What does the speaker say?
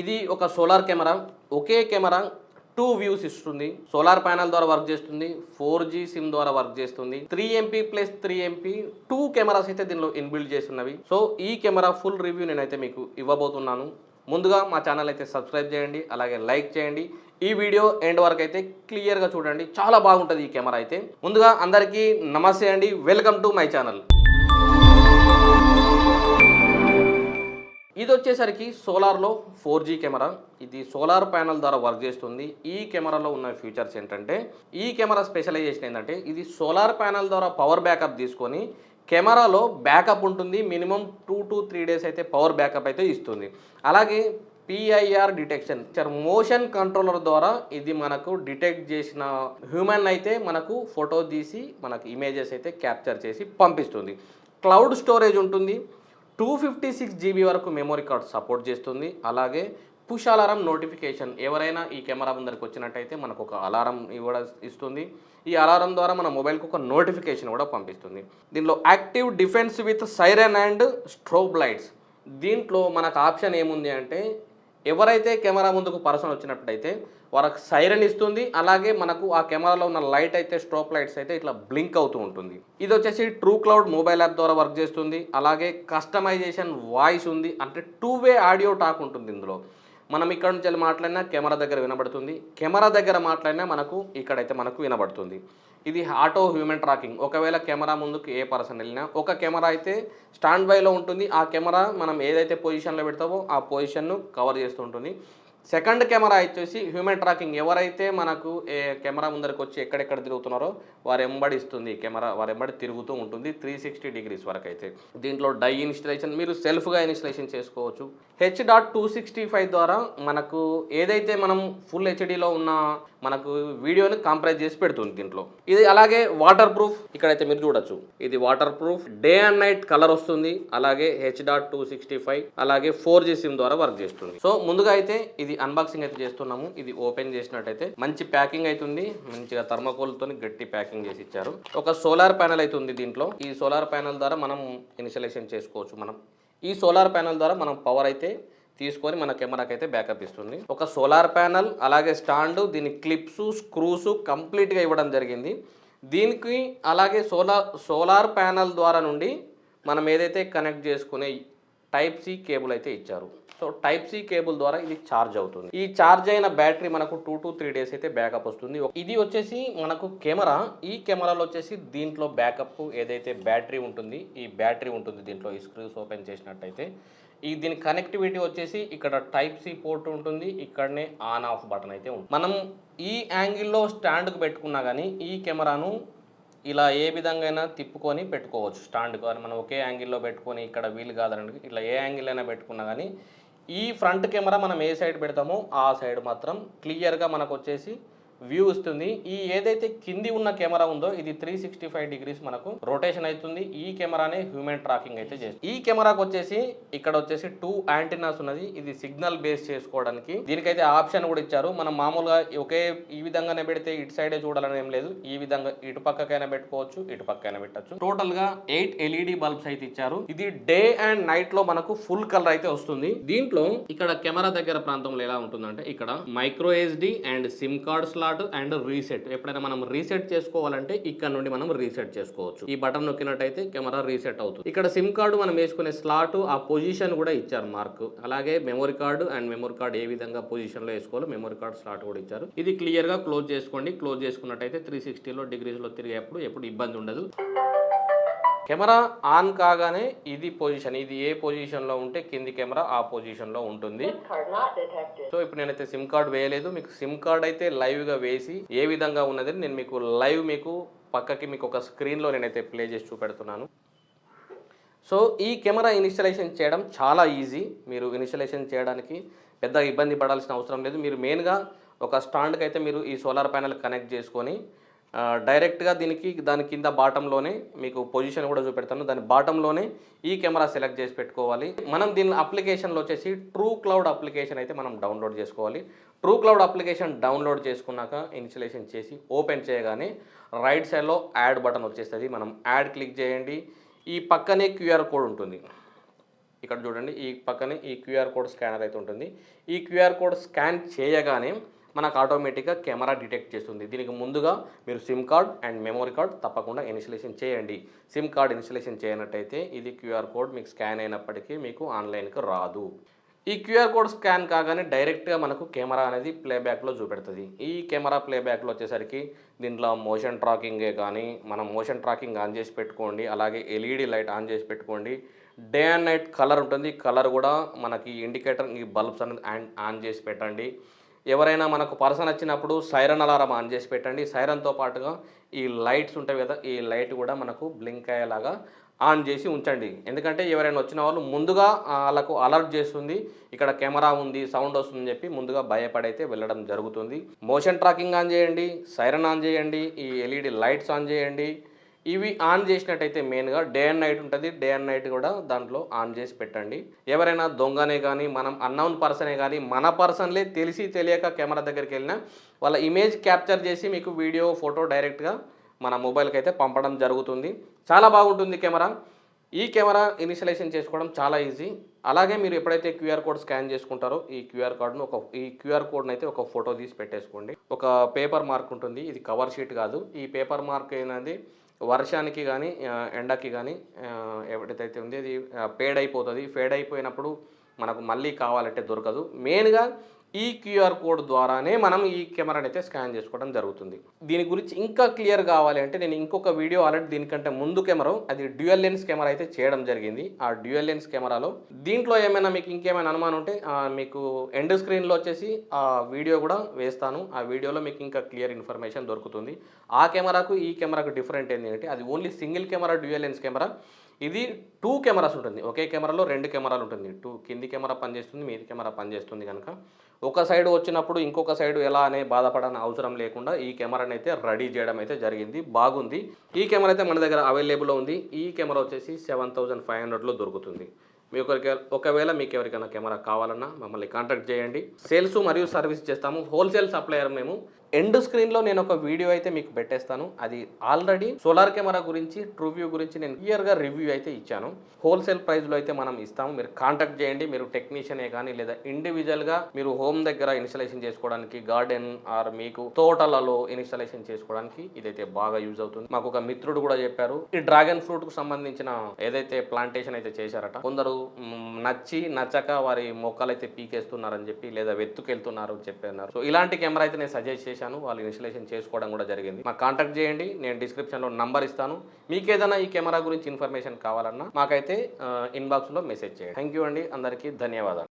ఇది ఒక solar camera ఒకే కెమెరా టూ వ్యూస్ ఇస్తుంది. సోలార్ ప్యానల్ ద్వారా వర్క్ చేస్తుంది ఫోర్ జీ సిమ్ ద్వారా వర్క్ చేస్తుంది. Three MP plus three MP two cameras అయితే దీనిలో ఇన్బిల్డ్ చేస్తున్నవి. సో ఈ కెమెరా ఫుల్ రివ్యూ నేనైతే మీకు ఇవ్వబోతున్నాను. ముందుగా మా ఛానల్ అయితే సబ్స్క్రైబ్ చేయండి అలాగే లైక్ చేయండి. ఈ వీడియో ఎండ్ వరకు అయితే క్లియర్గా చూడండి. చాలా బాగుంటుంది ఈ కెమెరా అయితే. ముందుగా అందరికీ నమస్తే అండి. Welcome to my channel. ఇది వచ్చేసరికి సోలార్లో ఫోర్ జీ కెమెరా. ఇది సోలార్ ప్యానల్ ద్వారా వర్క్ చేస్తుంది. ఈ కెమెరాలో ఉన్న ఫీచర్స్ ఏంటంటే ఈ కెమెరా స్పెషలైజేషన్ ఏంటంటే ఇది సోలార్ ప్యానల్ ద్వారా పవర్ బ్యాకప్ తీసుకొని కెమెరాలో బ్యాకప్ ఉంటుంది. Minimum two to three days అయితే పవర్ బ్యాకప్ అయితే ఇస్తుంది. అలాగే పిఐఆర్ డిటెక్షన్ మోషన్ కంట్రోలర్ ద్వారా ఇది మనకు డిటెక్ట్ చేసిన హ్యూమన్ అయితే మనకు ఫోటో తీసి మనకు ఇమేజెస్ అయితే క్యాప్చర్ చేసి పంపిస్తుంది. క్లౌడ్ స్టోరేజ్ ఉంటుంది. టూ ఫిఫ్టీ సిక్స్ జీబీ వరకు మెమొరీ కార్డ్ సపోర్ట్ చేస్తుంది. అలాగే పుష్ అలారం నోటిఫికేషన్ ఎవరైనా ఈ కెమెరా ముందరికి వచ్చినట్టయితే మనకు ఒక అలారం ఇవ్వడం ఇస్తుంది. ఈ అలారం ద్వారా మన మొబైల్కి ఒక నోటిఫికేషన్ కూడా పంపిస్తుంది. దీనిలో active defence with siren and strobe lights. దీంట్లో మనకు ఆప్షన్ ఏముంది అంటే ఎవరైతే కెమెరా ముందుకు పర్సన్ వచ్చినట్టయితే వాళ్ళకి సైరన్ ఇస్తుంది అలాగే మనకు ఆ కెమెరాలో ఉన్న లైట్ అయితే స్ట్రోప్ లైట్స్ అయితే ఇట్లా బ్లింక్ అవుతూ ఉంటుంది. ఇది వచ్చేసి ట్రూ క్లౌడ్ మొబైల్ యాప్ ద్వారా వర్క్ చేస్తుంది అలాగే కస్టమైజేషన్ వాయిస్ ఉంది అంటే టూ వే ఆడియో టాక్ ఉంటుంది ఇందులో. మనం ఇక్కడ నుంచి వెళ్ళి మాట్లాడినా కెమెరా దగ్గర వినబడుతుంది కెమెరా దగ్గర మాట్లాడినా మనకు ఇక్కడైతే మనకు వినబడుతుంది. ఇది ఆటో హ్యూమన్ ట్రాకింగ్. ఒకవేళ కెమెరా ముందుకు ఏ పర్సన్ వెళ్ళినా ఒక కెమెరా అయితే స్టాండ్ బైలో ఉంటుంది. ఆ కెమెరా మనం ఏదైతే పొజిషన్లో పెడతామో ఆ పొజిషన్ను కవర్ చేస్తూ ఉంటుంది. సెకండ్ కెమెరా వచ్చేసి హ్యూమన్ ట్రాకింగ్. ఎవరైతే మనకు ఏ కెమెరా ముందరికి వచ్చి ఎక్కడెక్కడ తిరుగుతున్నారో వారు ఎంబడి ఇస్తుంది కెమెరా వారు ఎంబడి తిరుగుతూ ఉంటుంది త్రీ సిక్స్టీ డిగ్రీస్ వరకు అయితే దీంట్లో డై ఇన్స్టలేషన్ మీరు సెల్ఫ్గా ఇన్స్టలేషన్ చేసుకోవచ్చు. H dot two sixty five ద్వారా మనకు ఏదైతే మనం ఫుల్ హెచ్డీలో ఉన్న మనకు వీడియోని కాంప్రైజ్ చేసి పెడుతుంది దీంట్లో. ఇది అలాగే వాటర్ ప్రూఫ్ ఇక్కడైతే మీరు చూడొచ్చు. ఇది water proof day and night colour వస్తుంది. అలాగే H dot two sixty five అలాగే ఫోర్ జీ సిమ్ ద్వారా వర్క్ చేస్తుంది. సో ముందుగా అయితే ఇది అన్బాక్సింగ్ అయితే చేస్తున్నాము. ఇది ఓపెన్ చేసినట్టయితే మంచి ప్యాకింగ్ అవుతుంది మంచిగా థర్మకోల్తో గట్టి ప్యాకింగ్ చేసి ఇచ్చారు. ఒక సోలార్ ప్యానల్ అయితే ఉంది దీంట్లో. ఈ సోలార్ ప్యానల్ ద్వారా మనం ఇన్స్టలేషన్ చేసుకోవచ్చు మనం. ఈ సోలార్ ప్యానల్ ద్వారా మనం పవర్ అయితే తీసుకొని మన కెమెరాకి అయితే బ్యాకప్ ఇస్తుంది. ఒక సోలార్ ప్యానల్ అలాగే స్టాండ్ దీని క్లిప్స్ స్క్రూస్ కంప్లీట్గా ఇవ్వడం జరిగింది. దీనికి అలాగే సోలార్ సోలార్ ప్యానల్ ద్వారా నుండి మనం ఏదైతే కనెక్ట్ చేసుకునే టైప్ సి కేబుల్ అయితే ఇచ్చారు. సో టైప్ సి కేబుల్ ద్వారా ఇది ఛార్జ్ అవుతుంది. ఈ ఛార్జ్ అయిన బ్యాటరీ మనకు టూ టు త్రీ డేస్ అయితే బ్యాకప్ వస్తుంది. ఇది వచ్చేసి మనకు కెమెరా. ఈ కెమెరాలో వచ్చేసి దీంట్లో బ్యాకప్ ఏదైతే బ్యాటరీ ఉంటుంది ఈ బ్యాటరీ ఉంటుంది దీంట్లో ఈ స్క్రూస్ ఓపెన్ చేసినట్టయితే. ఈ దీని కనెక్టివిటీ వచ్చేసి ఇక్కడ టైప్ సి పోర్ట్ ఉంటుంది ఇక్కడనే ఆన్ ఆఫ్ బటన్ అయితే ఉంటుంది. మనం ఈ యాంగిల్లో స్టాండ్కు పెట్టుకున్నా కానీ ఈ కెమెరాను ఇలా ఏ విధంగా అయినా తిప్పుకొని పెట్టుకోవచ్చు. స్టాండ్ కానీ మనం ఒకే యాంగిల్లో పెట్టుకొని ఇక్కడ వీలు కాదని ఇట్లా ఏ యాంగిల్ అయినా పెట్టుకున్నా కానీ ఈ ఫ్రంట్ కెమెరా మనం ఏ సైడ్ పెడతామో ఆ సైడ్ మాత్రం క్లియర్గా మనకు వచ్చేసి వ్యూ ఇస్తుంది. ఈ ఏదైతే కింది ఉన్న కెమెరా ఉందో ఇది త్రీ సిక్స్టీ ఫైవ్ డిగ్రీస్ మనకు రొటేషన్ అవుతుంది. ఈ కెమెరానే హ్యూమన్ ట్రాకింగ్ అయితే చేస్తుంది. ఈ కెమెరాకి వచ్చేసి ఇక్కడ వచ్చేసి టూ యాంటీనాస్ ఉన్నది. ఇది సిగ్నల్ బేస్ చేసుకోవడానికి. దీనికైతే ఆప్షన్ కూడా ఇచ్చారు. మనం మామూలుగా ఒకే ఈ విధంగానే పెడితే ఇటు సైడే చూడాలని ఏం లేదు. ఈ విధంగా ఇటు పక్కకైనా పెట్టుకోవచ్చు ఇటు పక్కైనా పెట్టచ్చు. టోటల్గా ఎయిట్ ఎల్ఈడి బల్బ్స్ అయితే ఇచ్చారు. ఇది డే అండ్ నైట్లో మనకు ఫుల్ కలర్ అయితే వస్తుంది. దీంట్లో ఇక్కడ కెమెరా దగ్గర ప్రాంతంలో ఎలా ఉంటుందంటే ఇక్కడ micro SD and SIM card slot and reset. ఎప్పుడైనా మనం రీసెట్ చేసుకోవాలంటే ఇక్కడ నుండి మనం రీసెట్ చేసుకోవచ్చు. ఈ బటన్ నొక్కినట్టయితే కెమెరా రీసెట్ అవుతుంది. ఇక్కడ సిమ్ కార్డు మనం వేసుకునే స్లాట్ ఆ పొజిషన్ కూడా ఇచ్చారు మార్క్. అలాగే memory card and memory card ఏ విధంగా పొజిషన్లో వేసుకోవాలో మెమరీ కార్డ్ స్లాట్ కూడా ఇచ్చారు. ఇది క్లియర్గా క్లోజ్ చేసుకోండి. క్లోజ్ చేసుకున్నట్టయితే త్రీ సిక్స్టీలో డిగ్రీస్లో తిరిగేప్పుడు ఎప్పుడు ఇబ్బంది ఉండదు. కెమెరా ఆన్ కాగానే ఇది పొజిషన్ ఇది ఏ పొజిషన్లో ఉంటే కింది కెమెరా ఆ పొజిషన్లో ఉంటుంది. సో ఇప్పుడు నేనైతే సిమ్ కార్డ్ వేయలేదు. మీకు సిమ్ కార్డ్ అయితే లైవ్గా వేసి ఏ విధంగా ఉన్నది నేను మీకు లైవ్ మీకు పక్కకి మీకు ఒక స్క్రీన్లో నేనైతే ప్లే చేసి చూపెడుతున్నాను. సో ఈ కెమెరా ఇనిషియలైజేషన్ చేయడం చాలా ఈజీ మీరు ఇనిషియలైజేషన్ చేయడానికి పెద్ద ఇబ్బంది పడాల్సిన అవసరం లేదు. మీరు మెయిన్గా ఒక స్టాండ్కి అయితే మీరు ఈ సోలార్ ప్యానెల్ కనెక్ట్ చేసుకొని డైరెక్ట్గా దీనికి దాని కింద బాటంలోనే మీకు పొజిషన్ కూడా చూపెడతాను. దాని బాటంలోనే ఈ కెమెరా సెలెక్ట్ చేసి పెట్టుకోవాలి. మనం దీని అప్లికేషన్లో వచ్చేసి ట్రూ క్లౌడ్ అప్లికేషన్ అయితే మనం డౌన్లోడ్ చేసుకోవాలి. ట్రూ క్లౌడ్ అప్లికేషన్ డౌన్లోడ్ చేసుకున్నాక ఇన్స్టలేషన్ చేసి ఓపెన్ చేయగానే రైట్ సైడ్లో యాడ్ బటన్ వచ్చేస్తుంది. మనం యాడ్ క్లిక్ చేయండి. ఈ పక్కనే క్యూఆర్ కోడ్ ఉంటుంది. ఇక్కడ చూడండి. ఈ పక్కనే ఈ క్యూఆర్ కోడ్ స్కానర్ అయితే ఉంటుంది. ఈ క్యూఆర్ కోడ్ స్కాన్ చేయగానే మనకు ఆటోమేటిక్గా కెమెరా డిటెక్ట్ చేస్తుంది. దీనికి ముందుగా మీరు SIM card and memory card తప్పకుండా ఇన్స్టలేషన్ చేయండి. సిమ్ కార్డ్ ఇన్స్టలేషన్ చేయనట్టయితే ఇది క్యూఆర్ కోడ్ మీకు స్కాన్ అయినప్పటికీ మీకు ఆన్లైన్కి రాదు. ఈ క్యూఆర్ కోడ్ స్కాన్ కాగానే డైరెక్ట్గా మనకు కెమెరా అనేది ప్లేబ్యాక్లో చూపెడుతుంది. ఈ కెమెరా ప్లేబ్యాక్లో వచ్చేసరికి దీంట్లో మోషన్ ట్రాకింగే కానీ మనం మోషన్ ట్రాకింగ్ ఆన్ చేసి పెట్టుకోండి అలాగే ఎల్ఈడి లైట్ ఆన్ చేసి పెట్టుకోండి. డే అండ్ నైట్ కలర్ ఉంటుంది. కలర్ కూడా మనకి ఇండికేటర్ ఈ బల్బ్స్ అనేది ఆన్ ఆన్ చేసి పెట్టండి. ఎవరైనా మనకు పర్సన్ వచ్చినప్పుడు సైరన్ అలారం ఆన్ చేసి పెట్టండి. సైరన్తో పాటుగా ఈ లైట్స్ ఉంటాయి కదా ఈ లైట్ కూడా మనకు బ్లింక్ అయ్యేలాగా ఆన్ చేసి ఉంచండి. ఎందుకంటే ఎవరైనా వచ్చిన వాళ్ళు ముందుగా వాళ్ళకు అలర్ట్ చేస్తుంది ఇక్కడ కెమెరా ఉంది సౌండ్ వస్తుందని చెప్పి ముందుగా భయపడైతే వెళ్ళడం జరుగుతుంది. మోషన్ ట్రాకింగ్ ఆన్ చేయండి సైరన్ ఆన్ చేయండి ఈ ఎల్ఈడి లైట్స్ ఆన్ చేయండి. ఇవి ఆన్ చేసినట్టయితే మెయిన్గా డే అండ్ నైట్ ఉంటుంది. డే అండ్ నైట్ కూడా దాంట్లో ఆన్ చేసి పెట్టండి. ఎవరైనా దొంగనే కానీ మనం అన్నౌన్ పర్సనే కానీ మన పర్సన్లే తెలిసి తెలియక కెమెరా దగ్గరికి వెళ్ళినా వాళ్ళ ఇమేజ్ క్యాప్చర్ చేసి మీకు వీడియో ఫోటో డైరెక్ట్గా మన మొబైల్కి అయితే పంపడం జరుగుతుంది. చాలా బాగుంటుంది కెమెరా. ఈ కెమెరా ఇనిషియలైజేషన్ చేసుకోవడం చాలా ఈజీ. అలాగే మీరు ఎప్పుడైతే క్యూఆర్ కోడ్ స్కాన్ చేసుకుంటారో ఈ క్యూఆర్ కోడ్ను ఒక ఈ క్యూఆర్ కోడ్ని అయితే ఒక ఫోటో తీసి పెట్టేసుకోండి. ఒక పేపర్ మార్క్ ఉంటుంది. ఇది కవర్ షీట్ కాదు. ఈ పేపర్ మార్క్ ఏంటంటే వర్షానికి కానీ ఎండకి కానీ ఎవరిదైతే ఉంది అది పేడ్ అయిపోతుంది ఫేడ్ అయిపోయినప్పుడు మనకు మళ్ళీ కావాలంటే దొరకదు. మెయిన్గా ఈ క్యూఆర్ కోడ్ ద్వారానే మనం ఈ కెమెరాని అయితే స్కాన్ చేసుకోవడం జరుగుతుంది. దీని గురించి ఇంకా క్లియర్ కావాలి అంటే నేను ఇంకొక వీడియో ఆల్రెడీ దీనికంటే ముందు కెమెరా అది డ్యూయల్ లెన్స్ కెమెరా అయితే చేయడం జరిగింది. ఆ డ్యూయల్ లెన్స్ కెమెరాలో దీంట్లో ఏమైనా మీకు ఇంకేమైనా అనుమానం ఉంటే మీకు ఎండ్ స్క్రీన్లో వచ్చేసి ఆ వీడియో కూడా వేస్తాను. ఆ వీడియోలో మీకు ఇంకా క్లియర్ ఇన్ఫర్మేషన్ దొరుకుతుంది. ఆ కెమెరాకు ఈ కెమెరాకు డిఫరెంట్ ఏంటంటే అది only single camera dual lens camera. ఇది టూ కెమెరాస్ ఉంటుంది. ఒకే కెమెరాలో రెండు కెమెరాలు ఉంటుంది. టూ కింది కెమెరా పనిచేస్తుంది మీది కెమెరా పనిచేస్తుంది కనుక. ఒక సైడ్ వచ్చినప్పుడు ఇంకొక సైడ్ ఎలా అనే బాధపడని అవసరం లేకుండా ఈ కెమెరాని అయితే రెడీ చేయడం అయితే జరిగింది. బాగుంది. ఈ కెమెరా అయితే మన దగ్గర అవైలబుల్లో ఉంది. ఈ కెమెరా వచ్చేసి సెవెన్ థౌజండ్ ఫైవ్ హండ్రెడ్లో దొరుకుతుంది. మీకు ఒకవేళ మీకు ఎవరికైనా కెమెరా కావాలన్నా మమ్మల్ని కాంటాక్ట్ చేయండి. సేల్స్ మరియు సర్వీస్ చేస్తాము. హోల్సేల్ సప్లయర్ మేము ఎండ్ స్క్రీన్లో నేను ఒక వీడియో అయితే మీకు పెట్టేస్తాను. అది ఆల్రెడీ సోలార్ కెమెరా గురించి ట్రూ వ్యూ గురించి నేను క్లియర్గా రివ్యూ అయితే ఇచ్చాను. హోల్సేల్ ప్రైస్లో అయితే మనం ఇస్తాము. మీరు కాంటాక్ట్ చేయండి. మీరు టెక్నీషియనే కానీ లేదా ఇండివిజువల్గా మీరు హోమ్ దగ్గర ఇన్స్టలేషన్ చేసుకోవడానికి గార్డెన్ ఆర్ మీకు తోటలలో ఇన్స్టలేషన్ చేసుకోవడానికి ఇదైతే బాగా యూజ్ అవుతుంది. మాకు ఒక మిత్రుడు కూడా చెప్పారు. ఈ డ్రాగన్ ఫ్రూట్కు సంబంధించిన ఏదైతే ప్లాంటేషన్ అయితే చేశారట కొందరు నచ్చి నచ్చక వారి మొక్కలు అయితే పీకేస్తున్నారని చెప్పి లేదా వెత్తుకెళ్తున్నారు చెప్పన్నారు సో ఇలాంటి కెమెరా అయితే నేను సజెస్ట్ చేశాను. వాళ్ళు ఇన్స్టలేషన్ చేసుకోవడం కూడా జరిగింది. మాకు కాంటాక్ట్ చేయండి నేను డిస్క్రిప్షన్లో నంబర్ ఇస్తాను. మీకు ఏదైనా ఈ కెమెరా గురించి ఇన్ఫర్మేషన్ కావాలన్నా మాకైతే ఇన్బాక్స్లో మెసేజ్ చేయండి. థ్యాంక్ యూ అండి అందరికీ ధన్యవాదాలు.